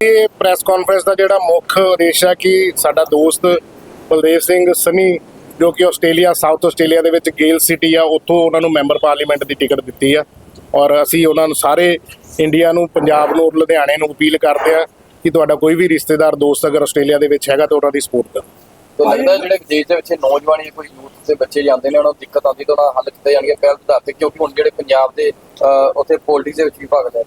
ਇਹ press conference ਦਾ ਜਿਹੜਾ ਮੁੱਖ ਉਦੇਸ਼ ਹੈ ਕਿ ਸਾਡਾ ਦੋਸਤ ਬਲਦੇਵ ਸਿੰਘ ਸਨੀ, ਜੋ ਕਿ ਆਸਟ੍ਰੇਲੀਆ ਸਾਊਥ ਆਸਟ੍ਰੇਲੀਆ ਦੇ ਵਿੱਚ ਗੇਲ ਸਿਟੀ ਆ, ਉੱਥੋਂ ਉਹਨਾਂ ਨੂੰ ਮੈਂਬਰ ਪਾਰਲੀਮੈਂਟ ਦੀ ਟਿਕਟ ਦਿੱਤੀ ਆ। ਔਰ ਅਸੀਂ ਉਹਨਾਂ ਨੂੰ ਸਾਰੇ ਇੰਡੀਆ ਨੂੰ, ਪੰਜਾਬ ਨੂੰ, ਲੁਧਿਆਣੇ ਨੂੰ ਅਪੀਲ ਕਰਦੇ ਆ ਕਿ ਤੁਹਾਡਾ ਕੋਈ ਵੀ ਰਿਸ਼ਤੇਦਾਰ, ਦੋਸਤ ਅਗਰ ਆਸਟ੍ਰੇਲੀਆ ਦੇ ਵਿੱਚ ਹੈਗਾ ਤਾਂ ਉਹਨਾਂ ਦੀ ਸਪੋਰਟ ਕਰੋ। ਤਾਂ ਲੱਗਦਾ ਜਿਹੜੇ ਦੇਸ਼ ਦੇ ਵਿੱਚ ਨੌਜਵਾਨ ਜਾਂ ਕੋਈ ਯੂਥ ਦੇ ਬੱਚੇ ਜਾਂਦੇ ਨੇ, ਉਹਨਾਂ ਨੂੰ ਦਿੱਕਤ ਆਉਂਦੀ ਤਾਂ ਉਹਨਾਂ ਦਾ ਹੱਲ ਕੀਤਾ ਜਾਣਗੇ ਪਹਿਲ ਆਧਾਰ ਤੇ ਕਿਉਂਕਿ ਹੁਣ ਜਿਹੜੇ ਪੰਜਾਬ ਦੇ ਉੱਥੇ ਪੋਲਿਟਿਕਸ ਦੇ ਵਿੱਚ ਵੀ ਭਾਗ ਲੈ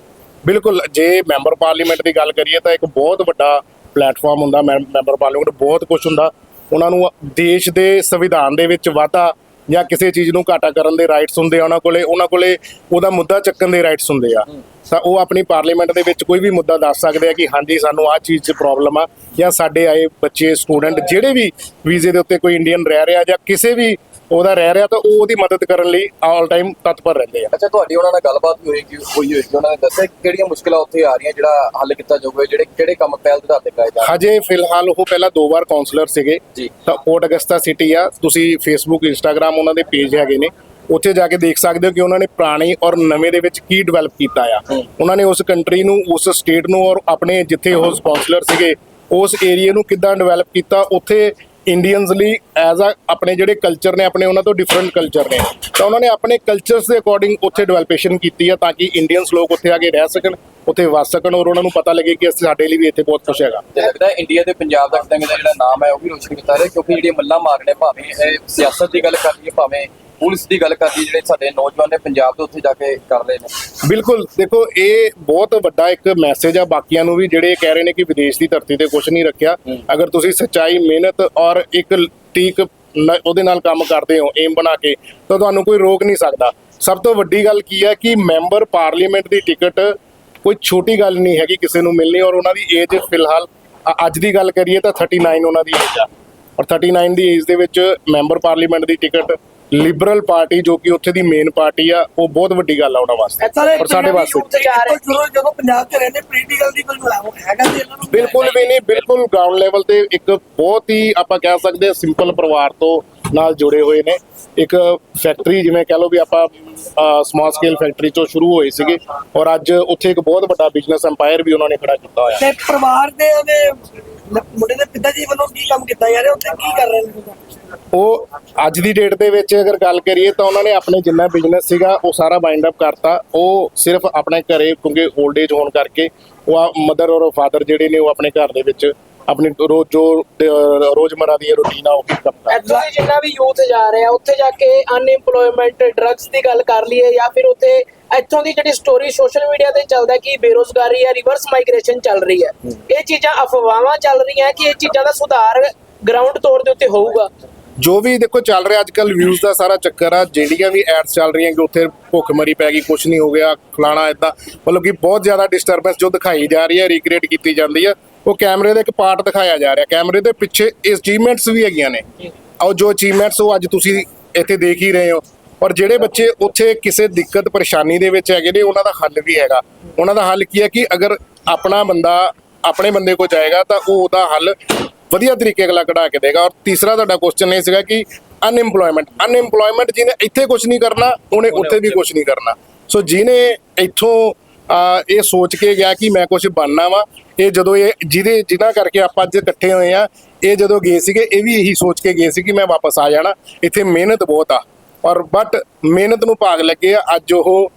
ਬਿਲਕੁਲ, ਜੇ ਮੈਂਬਰ ਪਾਰਲੀਮੈਂਟ ਦੀ ਗੱਲ ਕਰੀਏ ਤਾਂ ਇੱਕ ਬਹੁਤ ਵੱਡਾ ਪਲੇਟਫਾਰਮ ਹੁੰਦਾ ਮੈਂ- ਮੈਂਬਰ ਪਾਰਲੀਮੈਂਟ ਬਹੁਤ ਕੁਝ ਹੁੰਦਾ। ਉਹਨਾਂ ਨੂੰ ਦੇਸ਼ ਦੇ ਸੰਵਿਧਾਨ ਦੇ ਵਿੱਚ ਵਾਧਾ ਜਾਂ ਕਿਸੇ ਚੀਜ਼ ਨੂੰ ਘਾਟਾ ਕਰਨ ਦੇ ਰਾਈਟਸ ਹੁੰਦੇ ਆ, ਉਹਨਾਂ ਕੋਲੇ ਉਹਨਾਂ ਕੋਲੇ ਉਹਦਾ ਮੁੱਦਾ ਚੱਕਣ ਦੇ ਰਾਈਟਸ ਹੁੰਦੇ ਆ। ਤਾਂ ਉਹ ਆਪਣੀ ਪਾਰਲੀਮੈਂਟ ਦੇ ਵਿੱਚ ਕੋਈ ਵੀ ਮੁੱਦਾ ਦੱਸ ਸਕਦੇ ਆ ਕਿ ਹਾਂਜੀ, ਸਾਨੂੰ ਆਹ ਚੀਜ਼ 'ਚ ਪ੍ਰੋਬਲਮ ਆ ਜਾਂ ਸਾਡੇ ਆਏ ਬੱਚੇ ਸਟੂਡੈਂਟ ਜਿਹੜੇ ਵੀ ਵੀਜ਼ੇ ਦੇ ਉੱਤੇ ਕੋਈ ਇੰਡੀਅਨ ਰਹਿ ਰਿਹਾ ਜਾਂ ਕਿਸੇ ਵੀ ਉਹਦਾ ਰਹਿ ਰਿਹਾ ਤਾਂ ਉਹ ਉਹਦੀ ਮਦਦ ਕਰਨ ਲਈ ਆਲ ਟਾਈਮ ਤਤਪਰ ਰਹਿੰਦੇ ਆ। ਅੱਛਾ ਤੁਹਾਡੀ ਉਹਨਾਂ ਨਾਲ ਗੱਲਬਾਤ ਵੀ ਹੋਏਗੀ ਹੋਈ ਹੋਏਗੀ। ਉਹਨਾਂ ਨੇ ਦੱਸਿਆ ਕਿਹੜੀਆਂ ਮੁਸ਼ਕਲਾਂ ਉੱਥੇ ਆ ਰਹੀਆਂ ਜਿਹੜਾ ਹੱਲ ਕੀਤਾ ਜਾਊਗਾ ਜਿਹੜੇ ਕਿਹੜੇ ਕੰਮ ਪਹਿਲ ਦੇ ਆਧਾਰ ਕਰਾਏ ਹਜੇ ਫਿਲਹਾਲ ਉਹ ਪਹਿਲਾਂ ਦੋ ਵਾਰ ਕਾਉਂਸਲਰ ਸੀਗੇ। ਤਾਂ ਪੋਰਟ ਅਗਸਤਾ ਸਿਟੀ ਆ ਤੁਸੀਂ ਫੇਸਬੁੱਕ ਇੰਸਟਾਗ੍ਰam ਉਹਨਾਂ ਦੇ ਪੇਜ ਹੈਗੇ ਨੇ। ਉੱਥੇ ਜਾ ਕੇ ਦੇਖ ਸਕਦੇ ਹੋ ਕਿ ਉਹਨਾਂ ਨੇ ਪੁਰਾਣੀ ਔਰ ਨਵੇਂ ਦੇ ਵਿੱਚ ਕੀ ਡਿਵੈਲਪ ਕੀਤਾ ਆ। ਉਹਨਾਂ ਨੇ ਉਸ ਕੰਟਰੀ ਨੂੰ ਉਸ ਸਟੇਟ ਨੂੰ ਔਰ ਆਪਣੇ ਜਿੱਥੇ ਉਹ ਸਪਾਂਸਲਰ ਸੀਗੇ ਉਸ ਏਰੀਆ ਨੂੰ ਕਿੱਦਾਂ ਡਿਵੈਲਪ ਕੀਤਾ ਉੱਥੇ ਇੰਡੀਅਨਸ ਲਈ ਐਜ਼ ਅ ਆਪਣੇ ਜਿਹੜੇ ਕਲਚਰ ਨੇ, ਆਪਣੇ ਉਹਨਾਂ ਤੋਂ ਡਿਫਰੈਂਟ ਕਲਚਰ ਨੇ। ਤਾਂ ਉਹਨਾਂ ਨੇ ਆਪਣੇ ਕਲਚਰਸ ਦੇ ਅਕੋਰਡਿੰਗ ਉੱਥੇ ਡਿਵੈਲਪੇਸ਼ਨ ਕੀਤੀ ਆ ਤਾਂ ਕਿ ਇੰਡੀਅਨਸ ਲੋਕ ਉੱਥੇ ਆ ਕੇ ਰਹਿ ਸਕਣ, ਉੱਥੇ ਵਸ ਸਕਣ ਔਰ ਉਹਨਾਂ ਨੂੰ ਪਤਾ ਲੱਗੇ ਕਿ ਅਸੀਂ ਸਾਡੇ ਲਈ ਵੀ ਇੱਥੇ ਬਹੁਤ ਕੁਝ ਹੈਗਾ। ਤੇ ਲੱਗਦਾ ਇੰਡੀਆ ਤੇ ਪੰਜਾਬ ਦਾ ਕਿਤੇ ਨਾ ਕਿਤੇ ਜਿਹੜਾ ਨਾਮ ਹੈ ਉਹ ਵੀ ਰੋਸ਼ਨ ਕੀਤਾ ਰਿਹਾ, ਕਿਉਂਕਿ ਜਿਹੜੀਆਂ ਮੱਲਾਂ ਮਾਰਨੇ ਭਾਵੇਂ ਸਿਆਸਤ ਦੀ ਗੱਲ ਕਰ ਲਈਏ, ਭਾਵੇਂ ਪੁਲਿਸ ਦੀ ਗੱਲ ਕਰ ਲਈਏ ਜਿਹੜੇ ਸਾਡੇ ਨੌਜਵਾਨ ਨੇ ਪੰਜਾਬ ਤੋਂ ਉੱਥੇ ਜਾ ਕੇ ਕਰ ਰਹੇ ਨੇ। ਬਿਲਕੁਲ ਦੇਖੋ ਇਹ ਬਹੁਤ ਵੱਡਾ ਇੱਕ ਮੈਸੇਜ ਆ ਬਾਕੀਆਂ ਨੂੰ ਵੀ ਜਿਹੜੇ ਕਹਿ ਰਹੇ ਨੇ ਕਿ ਵਿਦੇਸ਼ ਦੀ ਧਰਤੀ ਤੇ ਕੁਝ ਨਹੀਂ ਰੱਖਿਆ। ਅਗਰ ਤੁਸੀਂ ਸੱਚਾਈ ਮਿਹਨਤ ਔਰ ਇੱਕ ਟੀਕ ਉਹਦੇ ਨਾਲ ਕੰਮ ਕਰਦੇ ਹੋ ਏਮ ਬਣਾ ਕੇ ਤਾਂ ਤੁਹਾਨੂੰ ਕੋਈ ਰੋਕ ਨਹੀਂ ਸਕਦਾ। ਸਭ ਤੋਂ ਵੱਡੀ ਗੱਲ ਕੀ ਹੈ ਕਿ ਮੈਂਬਰ ਪਾਰਲੀਮੈਂਟ ਦੀ ਟਿਕਟ ਕੋਈ ਛੋਟੀ ਗੱਲ ਨਹੀਂ ਹੈਗੀ ਕਿਸੇ ਨੂੰ ਮਿਲਣੀ ਔਰ ਉਹਨਾਂ ਦੀ ਏਜ ਫਿਲਹਾਲ ਅੱਜ ਦੀ ਗੱਲ ਕਰੀਏ ਤਾਂ 39 ਉਹਨਾਂ ਦੀ ਏਜ ਆ। ਔਰ 39 ਦੀ ਏਜ ਦੇ ਵਿੱਚ ਮੈਂਬਰ ਪਾਰਲੀਮੈਂਟ ਦੀ ਟਿਕਟ ਲਿਬਰਲ ਪਾਰਟੀ ਜੋ ਕਿ ਉੱਥੇ ਦੀ ਮੇਨ ਪਾਰਟੀ ਆ ਉਹ ਬਹੁਤ ਵੱਡੀ ਗੱਲ ਆ ਉਹਨਾਂ ਵਾਸਤੇ। ਔਰ ਸਾਡੇ ਵਾਸਤੇ। ਉੱਥੇ ਜਾ ਰਹੇ ਜਦੋਂ ਜਦੋਂ ਪੰਜਾਬ 'ਚ ਰਹਿੰਦੇ ਪੋਲੀਟੀਕਲ ਦੀ ਕੋਈ ਮਲਾਵਟ ਹੈਗਾ ਤੇ ਇਹਨਾਂ ਨੂੰ? ਬਿਲਕੁਲ ਵੀ ਨਹੀਂ ਬਿਲਕੁਲ ਗਰਾਊਂਡ ਲੈਵਲ ਤੇ ਇੱਕ ਬਹੁਤ ਹੀ ਆਪਾਂ ਕਹਿ ਸਕਦੇ ਹਾਂ ਸਿੰਪਲ ਪਰਿਵਾਰ ਤੋਂ ਨਾਲ ਜੁੜੇ ਹੋਏ ਨੇ। ਇੱਕ ਫੈਕਟਰੀ ਜਿਵੇਂ ਕਹ ਲਓ ਵੀ ਆਪਾਂ ਸਮਾਲ ਸਕੇਲ ਫੈਕਟਰੀ ਤੋਂ ਸ਼ੁਰੂ ਹੋਏ ਸੀਗੇ। ਔਰ ਅੱਜ ਉੱਥੇ ਇੱਕ ਬਹੁਤ ਵੱਡਾ ਬਿਜ਼ਨਸ ਐਮਪਾਇਰ ਵੀ ਉਹਨਾਂ ਨੇ ਖੜਾ ਕੀਤਾ ਹੋਇਆ। ਤੇ ਪਰਿਵਾਰ ਦੇ ਉਹਦੇ ਮੁੰਡੇ ਦੇ ਪਿਤਾ ਜੀ ਵੱਲੋਂ ਕੀ ਕੰਮ ਕੀਤਾ ਜਾ ਰਿਹਾ ਉੱਥੇ ਕੀ ਕਰ ਰਹੇ ਨੇ? ਉਹ ਅੱਜ ਦੀ ਡੇਟ ਦੇ ਵਿੱਚ ਅਗਰ ਗੱਲ ਕਰੀਏ ਤਾਂ ਉਹਨਾਂ ਨੇ ਆਪਣੇ ਜਿੰਨਾ ਬਿਜ਼ਨਸ ਸੀਗਾ ਉਹ ਸਾਰਾ ਵਾਈਂਡ ਅਪ ਕਰਤਾ। ਉਹ ਸਿਰਫ ਆਪਣੇ ਘਰੇ ਕਿਉਂਕਿ 올ਡ ਏਜ ਹੋਣ ਕਰਕੇ ਉਹ ਮਦਰ ਔਰ ਫਾਦਰ ਜਿਹੜੇ ਨੇ ਉਹ ਆਪਣੇ ਘਰ ਦੇ ਵਿੱਚ ਆਪਣੀ ਰੋਜ਼ ਜੋ ਅਹ, ਰੋਜ਼ਮਰਰਾ ਦੀ ਰੁਟੀਨ ਆ ਉਹ ਕੰਮ ਕਰਦੇ ਜਿੰਨਾ ਵੀ ਯੂਥ ਜਾ ਰਿਹਾ ਉੱਥੇ ਜਾ ਕੇ ਅਨਇੰਪਲੋਇਮੈਂਟ ਡਰੱਗਸ ਦੀ ਗੱਲ ਕਰ ਲਈਏ ਜਾਂ ਫਿਰ ਉੱਥੇ ਇੱਥੋਂ ਦੀ ਜਿਹੜੀ ਸਟੋਰੀ ਸੋਸ਼ਲ ਮੀਡੀਆ ਤੇ ਚੱਲਦਾ ਕਿ ਬੇਰੋਜ਼ਗਾਰੀ ਹੈ ਰਿਵਰਸ ਮਾਈਗ੍ਰੇਸ਼ਨ ਚੱਲ ਰਹੀ ਹੈ। ਇਹ ਚੀਜ਼ਾਂ ਅਫਵਾਹਾਂ ਚੱਲ ਰਹੀਆਂ ਕਿ ਇਹ ਚੀਜ਼ਾਂ ਦਾ ਸੁਧਾਰ ਗਰਾਊਂਡ ਤੌਰ ਦੇ ਉੱਤੇ ਹੋਊਗਾ। ਜੋ ਵੀ ਦੇਖੋ ਚੱਲ ਰਿਹਾ ਅੱਜ ਕੱਲ ਵਿਊਜ਼ ਦਾ ਸਾਰਾ ਚੱਕਰ ਆ ਜਿਹੜੀਆਂ ਵੀ ਐਡਸ ਚੱਲ ਰਹੀਆਂ ਕਿ ਉੱਥੇ ਭੁੱਖਮਰੀ ਪੈ ਗਈ ਕੁਝ ਨਹੀਂ ਹੋ ਗਿਆ ਫਲਾਣਾ ਇਦਾਂ ਮਤਲਬ ਕਿ ਬਹੁਤ ਜ਼ਿਆਦਾ ਡਿਸਟਰਬੈਂਸ ਜੋ ਦਿਖਾਈ ਜਾ ਰਹੀ ਹੈ ਰੀਕ੍ਰੀਏਟ ਕੀਤੀ ਜਾਂਦੀ ਹੈ ਉਹ ਕੈਮਰੇ ਦਾ ਇੱਕ ਪਾਰਟ ਦਿਖਾਇਆ ਜਾ ਰਿਹਾ ਕੈਮਰੇ ਦੇ ਪਿੱਛੇ ਅਚੀਵਮੈਂਟਸ ਵੀ ਹੈਗੀਆਂ ਨੇ। ਔਰ ਜੋ ਅਚੀਵਮੈਂਟਸ ਉਹ ਅੱਜ ਤੁਸੀਂ ਇੱਥੇ ਦੇਖ ਹੀ ਰਹੇ ਹੋ ਔਰ ਜਿਹੜੇ ਬੱਚੇ ਉੱਥੇ ਕਿਸੇ ਦਿੱਕਤ ਪਰੇਸ਼ਾਨੀ ਦੇ ਵਿੱਚ ਹੈਗੇ ਨੇ ਉਹਨਾਂ ਦਾ ਹੱਲ ਵੀ ਹੈਗਾ। ਉਹਨਾਂ ਦਾ ਹੱਲ ਕੀ ਹੈ ਕਿ ਅਗਰ ਆਪਣਾ ਬੰਦਾ ਆਪਣੇ ਬੰਦੇ ਕੋਲ ਜਾਏਗਾ ਤਾਂ ਉਹ ਉਹਦਾ ਹੱਲ ਵਧੀਆ ਤਰੀਕੇ ਨਾਲ ਕਢਾ ਕੇ ਦੇਗਾ। ਔਰ ਤੀਸਰਾ ਤੁਹਾਡਾ ਕੁਐਸਚਨ ਇਹ ਸੀਗਾ ਕਿ ਅਨਇੰਪਲੋਇਮੈਂਟ ਅਨਇੰਪਲੋਇਮੈਂਟ ਜਿਹਨੇ ਇੱਥੇ ਕੁਝ ਨਹੀਂ ਕਰਨਾ ਉਹਨੇ ਉੱਥੇ ਵੀ ਕੁਝ ਨਹੀਂ ਕਰਨਾ। ਸੋ ਜਿਹਨੇ ਇੱਥੋਂ ਇਹ ਸੋਚ ਕੇ ਗਿਆ ਕਿ ਮੈਂ ਕੁਝ ਬਣਨਾ ਵਾ ਇਹ ਜਦੋਂ ਇਹ ਜਿਹਦੇ ਜਿਨ੍ਹਾਂ ਕਰਕੇ ਆਪਾਂ ਅੱਜ ਇਕੱਠੇ ਹੋਏ ਆ ਇਹ ਜਦੋਂ ਗਏ ਸੀਗੇ ਇਹ ਵੀ ਇਹੀ ਸੋਚ ਕੇ ਗਏ ਸੀ ਕਿ ਮੈਂ ਵਾਪਸ ਆ ਜਾਣਾ। ਇੱਥੇ ਮਿਹਨਤ ਬਹੁਤ ਆ। ਔਰ ਬਟ ਮਿਹਨਤ ਨੂੰ ਭਾਗ ਲੱਗੇ ਆ। ਅੱਜ ਉਹ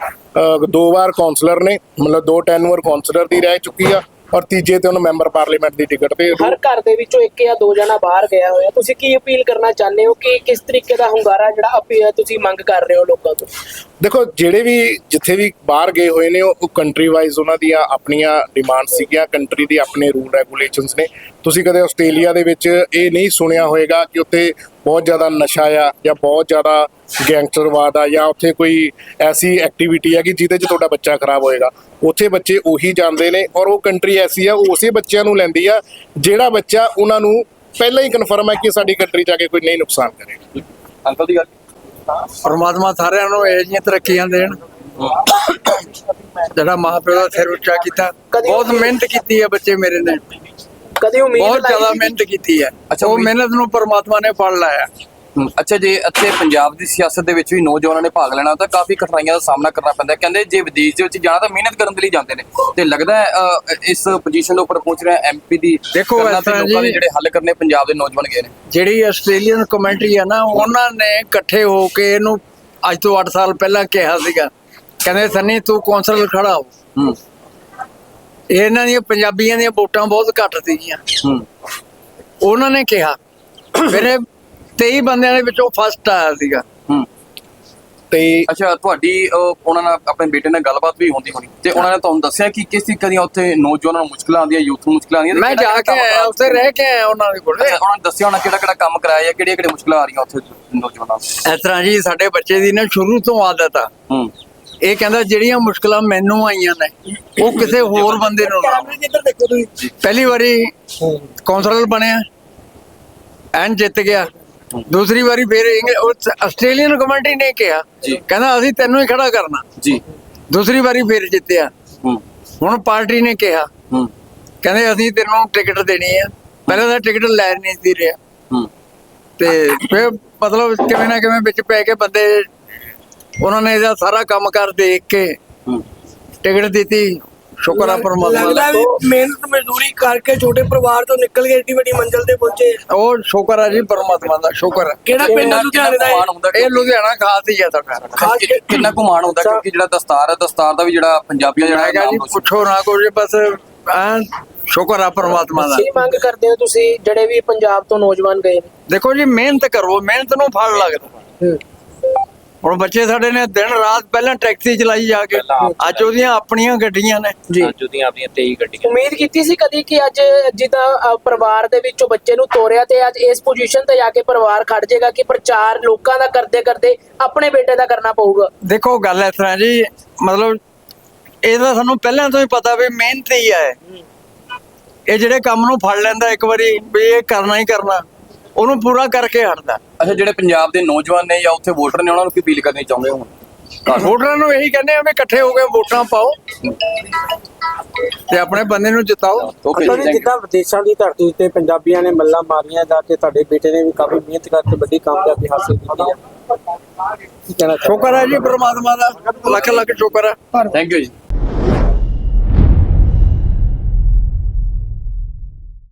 ਦੋ ਵਾਰ ਕਾਉਂਸਲਰ ਨੇ ਮਤਲਬ ਦੋ ਟੈਨਵਰ ਕਾਉਂਸਲਰ ਦੀ ਰਹਿ ਚੁੱਕੀ ਆ। ਔਰ ਤੀਜੇ ਤੇ ਉਹਨੂੰ ਮੈਂਬਰ ਪਾਰਲੀਮੈਂਟ ਦੀ ਟਿਕਟ ਤੇ ਹਰ ਘਰ ਦੇ ਵਿੱਚੋਂ ਇੱਕ ਜਾਂ ਦੋ ਜਣਾ ਬਾਹਰ ਗਿਆ ਹੋਇਆ ਤੁਸੀਂ ਕੀ ਅਪੀਲ ਕਰਨਾ ਚਾਹੁੰਦੇ ਹੋ ਕਿ ਕਿਸ ਤਰੀਕੇ ਦਾ ਹੁੰਗਾਰਾ ਜਿਹੜਾ ਤੁਸੀਂ ਮੰਗ ਕਰ ਰਹੇ ਹੋ ਲੋਕਾਂ ਤੋਂ? ਦੇਖੋ ਜਿਹੜੇ ਵੀ ਜਿੱਥੇ ਵੀ ਬਾਹਰ ਗਏ ਹੋਏ ਨੇ ਉਹ ਕੰਟਰੀ ਵਾਈਜ਼ ਉਹਨਾਂ ਦੀਆਂ ਆਪਣੀਆਂ ਡਿਮਾਂਡ ਸੀਗੀਆਂ ਕੰਟਰੀ ਦੀ ਆਪਣੇ ਰੂਲ ਰੈਗੂਲੇਸ਼ਨਸ ਨੇ। ਤੁਸੀਂ ਕਦੇ ਆਸਟ੍ਰੇਲੀਆ ਦੇ ਵਿੱਚ ਇਹ ਨਹੀਂ ਸੁਣਿਆ ਹੋਵੇਗਾ ਕਿ ਉੱਥੇ ਬਹੁਤ ਜ਼ਿਆਦਾ ਨਸ਼ਾ ਆ ਜਾਂ ਬਹੁਤ ਜ਼ਿਆਦਾ ਗੈਂਗਸਟਰਵਾਦ ਆ ਜਾਂ ਉੱਥੇ ਕੋਈ ਐਸੀ ਐਕਟੀਵਿਟੀ ਆ ਕਿ ਜਿਹਦੇ 'ਚ ਤੁਹਾਡਾ ਬੱਚਾ ਖਰਾਬ ਹੋਏਗਾ। ਉੱਥੇ ਬੱਚੇ ਉਹੀ ਜਾਂਦੇ ਨੇ ਔਰ ਉਹ ਕੰਟਰੀ ਐਸੀ ਆ ਉਹ ਉਸੇ ਬੱਚਿਆਂ ਨੂੰ ਲੈਂਦੀ ਆ ਜਿਹੜਾ ਬੱਚਾ ਉਹਨਾਂ ਨੂੰ ਪਹਿਲਾਂ ਹੀ ਕਨਫਰਮ ਹੈ ਕਿ ਸਾਡੀ ਕੰਟਰੀ 'ਚ ਆ ਕੇ ਕੋਈ ਨਹੀਂ ਨੁਕਸਾਨ ਕਰੇਗਾ ਅੰਕਲ ਦੀ ਗੱਲ? ਪਰਮਾਤਮਾ ਸਾਰਿਆਂ ਨੂੰ ਇਹ ਜਿਹੀਆਂ ਤਰੱਕੀਆਂ ਦੇਣ। ਜਿਹੜਾ ਮਾਪਿਓ ਦਾ ਸਿਰ ਉੱਚਾ ਕੀਤਾ ਬਹੁਤ ਮਿਹਨਤ ਕੀਤੀ ਹੈ ਬੱਚੇ ਮੇਰੇ ਨੇ। ਕਦੀ ਉਮੀਦ ਬਹੁਤ ਲਾਈ ਜ਼ਿਆਦਾ? ਮਿਹਨਤ ਕੀਤੀ ਹੈ। ਅੱਛਾ, ਉਹ ਮਿਹਨਤ ਨੂੰ ਪਰਮਾਤਮਾ ਨੇ ਫਲ ਲਾਇਆ। ਅੱਛਾ ਜੇ ਇੱਥੇ ਪੰਜਾਬ ਦੀ ਸਿਆਸਤ ਦੇ ਵਿੱਚ ਵੀ ਨੌਜਵਾਨਾਂ ਨੇ ਭਾਗ ਲੈਣਾ ਤਾਂ ਕਾਫੀ ਕਠਿਨਾਈਆਂ ਦਾ ਸਾਹਮਣਾ ਕਰਨਾ ਪੈਂਦਾ ਹੈ। ਕਹਿੰਦੇ ਜੇ ਵਿਦੇਸ਼ ਦੇ ਵਿੱਚ ਜਾਣਾ ਤਾਂ ਮਿਹਨਤ ਕਰਨ ਦੇ ਲਈ ਜਾਂਦੇ ਨੇ। ਤੇ ਲੱਗਦਾ ਹੈ ਇਸ ਪੋਜੀਸ਼ਨ ਦੇ ਉੱਪਰ ਪਹੁੰਚ ਰਿਹਾ ਐਮਪੀ ਦੀ ਦੇਖੋ, ਲੋਕਾਂ ਦੇ ਜੀ- ਜਿਹੜੇ ਹੱਲ ਕਰਨੇ ਪੰਜਾਬ ਦੇ ਨੌਜਵਾਨ ਗਏ ਨੇ। ਜਿਹੜੀ ਆਸਟ੍ਰੇਲੀਅਨ ਕਮੈਂਟਰੀ ਆ ਨਾ ਉਹਨਾਂ ਨੇ ਇਕੱਠੇ ਹੋ ਕੇ ਇਹਨੂੰ ਅੱਜ ਤੋਂ 8 ਸਾਲ ਪਹਿਲਾਂ ਕਿਹਾ ਸੀਗਾ। ਕਹਿੰਦੇ ਸੰਨੀ ਤੂੰ ਕੌਂਸਲ ਖੜਾ ਹੋ। ਹੂੰ। ਇਹਨਾਂ ਦੀਆਂ ਪੰਜਾਬੀਆਂ ਦੀਆਂ ਵੋਟਾਂ ਬਹੁਤ ਘੱਟ ਸੀਗੀਆਂ। ਹੂੰ। ਉਹਨਾਂ ਨੇ ਕਿਹਾ ਇਹ 23 ਬੰਦਿਆਂ ਦੇ ਵਿੱਚੋਂ ਫਸਟ ਆਇਆ ਸੀਗਾ। ਹੂੰ। ਤੇ ਅੱਛਾ ਤੁਹਾਡੀ ਉਹਨਾਂ ਨਾਲ ਆਪਣੇ ਬੇਟੇ ਨਾਲ ਗੱਲਬਾਤ ਵੀ ਹੁੰਦੀ ਹੋਣੀ। ਤੇ ਉਹਨਾਂ ਨੇ ਤੁਹਾਨੂੰ ਦੱਸਿਆ ਕਿ ਕਿਸ ਤਰੀਕੇ ਦੀਆਂ ਉੱਥੇ ਨੌਜਵਾਨਾਂ ਨੂੰ ਮੁਸ਼ਕਲਾਂ ਆਉਂਦੀਆਂ ਯੂਥ ਨੂੰ ਮੁਸ਼ਕਲਾਂ ਆਉਂਦੀਆਂ ਮੈਂ ਜਾ ਕੇ ਆਇਆ ਉੱਥੇ ਰਹਿ ਕੇ ਆਇਆ ਉਹਨਾਂ ਦੇ ਕੋਲ। ਉਹਨਾਂ ਨੇ ਦੱਸਿਆ ਹੋਣਾ ਕਿਹੜਾ ਕਿਹੜਾ ਕੰਮ ਕਰਾਇਆ ਜਾਂ ਕਿਹੜੀਆਂ ਕਿਹੜੀਆਂ ਮੁਸ਼ਕਲਾਂ ਆ ਰਹੀਆਂ ਉੱਥੇ ਨੌਜਵਾਨਾਂ ਨੂੰ? ਇਸ ਤਰ੍ਹਾਂ ਜੀ ਸਾਡੇ ਬੱਚੇ ਦੀ ਨਾ ਸ਼ੁਰੂ ਤੋਂ ਆਦਤ ਆ। ਹੂੰ। ਇਹ ਕਹਿੰਦਾ ਜਿਹੜੀਆਂ ਮੁਸ਼ਕਲਾਂ ਮੈਨੂੰ ਆਈਆਂ ਨੇ ਉਹ ਕਿਸੇ ਹੋਰ ਬੰਦੇ ਨੂੰ ਨਾ ਕੈਮਰੇ ਜਿੱਧਰ ਦੇਖੋ ਤੁਸੀਂ? ਪਹਿਲੀ ਵਾਰੀ ਕੌਂਸਲਰ ਬਣਿਆ ਐਨ ਜਿੱਤ ਗਿਆ। ਦੂਸਰੀ ਵਾਰੀ ਫਿਰ ਆਸਟ੍ਰੇਲੀਅਨ ਕਮੇਟੀ ਨੇ ਕਿਹਾ। ਕਹਿੰਦਾ ਅਸੀਂ ਤੈਨੂੰ ਹੀ ਖੜਾ ਕਰਨਾ। ਜੀ। ਦੂਸਰੀ ਵਾਰੀ ਫਿਰ ਜਿੱਤਿਆ। ਹੁਣ ਪਾਰਟੀ ਨੇ ਕਿਹਾ। ਕਹਿੰਦੇ ਅਸੀਂ ਤੈਨੂੰ ਟਿਕਟ ਦੇਣੀ ਆ। ਪਹਿਲਾਂ ਤਾਂ ਟਿਕਟ ਲੈ ਨਹੀਂ ਸੀ ਰਿਹਾ। ਤੇ ਫਿਰ ਮਤਲਬ ਕਿਵੇਂ ਨਾ ਕਿਵੇਂ ਵਿੱਚ ਪੈ ਕੇ ਬੰਦੇ ਉਹਨਾਂ ਨੇ ਇਹਦਾ ਸਾਰਾ ਕੰਮ ਕਰ ਦੇਖ ਕੇ ਟਿਕਟ ਦਿੱਤੀ ਸ਼ੁਕਰ ਆ ਪਰਮਾਤਮਾ ਦਾ ਮਿਹਨਤ ਮਜ਼ਦੂਰੀ ਕਰਕੇ ਛੋਟੇ ਪਰਿਵਾਰ ਤੋਂ ਨਿਕਲ ਕੇ ਏਡੀ ਵੱਡੀ ਮੰਜ਼ਿਲ ਤੇ ਪਹੁੰਚੇ। ਉਹ ਸ਼ੁਕਰ ਆ ਜੀ ਪਰਮਾਤਮਾ ਦਾ ਸ਼ੁਕਰ। ਕਿਹੜਾ ਪਿੰਡ ਲੁਧਿਆਣੇ ਦਾ ਇਹ? ਗੁਮਾਨ ਹੁੰਦਾ? ਇਹ ਲੁਧਿਆਣਾ ਖਾਸ ਹੀ ਆ ਕਿ- ਕਿੰਨਾ ਕੁਮਾਨ ਹੁੰਦਾ? ਕਿਉਂਕਿ ਜਿਹੜਾ ਦਸਤਾਰ ਹੈ ਦਸਤਾਰ ਦਾ ਵੀ ਜਿਹੜਾ ਪੰਜਾਬੀਆਂ ਜਿਹੜਾ ਕਿਹਾ ਜੀ ਪੁੱਛੋ ਨਾ ਕੁਝ ਬਸ ਸ਼ੁਕਰ ਆ ਪਰਮਾਤਮਾ ਦਾ। ਕੀ ਮੰਗ ਕਰਦੇ ਹੋ ਤੁਸੀਂ ਜਿਹੜੇ ਵੀ ਪੰਜਾਬ ਤੋਂ ਨੌਜਵਾਨ ਗਏ ਦੇਖੋ ਜੀ ਮਿਹਨਤ ਕਰੋ ਮਿਹਨਤ ਨੂੰ ਫਲ ਲੱਗਦਾ। ਹੁਣ ਬੱਚੇ ਸਾਡੇ ਨੇ ਦਿਨ ਰਾਤ ਪਹਿਲਾਂ ਟੈਕਸੀ ਚਲਾਈ ਜਾ ਕੇ ਅੱਜ ਉਹਦੀਆਂ ਆਪਣੀਆਂ ਗੱਡੀਆਂ ਨੇ। ਜੀ। ਅੱਜ ਉਹਦੀਆਂ ਆਪਣੀਆਂ 23 ਗੱਡੀਆਂ। ਉਮੀਦ ਕੀਤੀ ਸੀ ਕਦੀ ਕਿ ਅੱਜ ਜਿੱਦਾਂ ਅ, ਪਰਿਵਾਰ ਦੇ ਵਿੱਚੋਂ ਬੱਚੇ ਨੂੰ ਤੋਰਿਆ ਤੇ ਅੱਜ ਇਸ ਪੋਜੀਸ਼ਨ ਤੇ ਜਾ ਕੇ ਪਰਿਵਾਰ ਖੜ ਜਾਏਗਾ ਕਿ ਪ੍ਰਚਾਰ ਲੋਕਾਂ ਦਾ ਕਰਦੇ ਕਰਦੇ ਆਪਣੇ ਬੇਟੇ ਦਾ ਕਰਨਾ ਪਊਗਾ। ਦੇਖੋ ਗੱਲ ਇਸ ਤਰ੍ਹਾਂ ਜੀ ਮਤਲਬ ਇਹਦਾ ਸਾਨੂੰ ਪਹਿਲਾਂ ਤੋਂ ਹੀ ਪਤਾ ਵੀ ਮਿਹਨਤ ਹੀ। ਹੈ। ਇਹ ਜਿਹੜੇ ਕੰਮ ਨੂੰ ਫੜ ਲੈਂਦਾ ਇੱਕ ਵਾਰੀ ਵੀ ਇਹ ਕਰਨਾ ਹੀ ਕਰਨਾ। ਉਹਨੂੰ ਪੂਰਾ ਕਰਕੇ ਹਟਦਾ। ਅੱਛਾ ਜਿਹੜੇ ਪੰਜਾਬ ਦੇ ਨੌਜਵਾਨ ਨੇ ਜਾਂ ਉੱਥੇ ਵੋਟਰ ਨੇ ਉਹਨਾਂ ਨੂੰ ਕੀ ਅਪੀਲ ਕਰਨੀ ਚਾਹੁੰਦੇ ਹੋ ਵੋਟਰਾਂ ਨੂੰ ਇਹੀ ਕਹਿੰਦੇ ਆ ਵੀ ਇਕੱਠੇ ਹੋ ਕੇ ਵੋਟਾਂ ਪਾਓ ਤੇ ਆਪਣੇ ਬੰਦੇ ਨੂੰ ਜਿਤਾਓ। you. ਜਿੱਦਾਂ ਵਿਦੇਸ਼ਾਂ ਦੀ ਧਰਤੀ ਉੱਤੇ ਪੰਜਾਬੀਆਂ ਨੇ ਮੱਲਾਂ ਮਾਰੀਆਂ ਜਾ ਕੇ ਤੁਹਾਡੇ ਬੇਟੇ ਨੇ ਵੀ ਕਾਫੀ ਮਿਹਨਤ ਕਰਕੇ ਵੱਡੀ ਕਾਮਯਾਬੀ ਹਾਸਲ ਕੀਤੀ ਹੈ। ਕੀ ਕਹਿਣਾ ਚਾਹੋਗੇ? ਸ਼ੁਕਰ ਹੈ ਜੀ ਪ੍ਰਮਾਤਮਾ ਦਾ। ਲੱਖ ਲੱਖ ਸ਼ੁਕਰ ਹੈ। ਥੈਂਕ ਯੂ ਜੀ।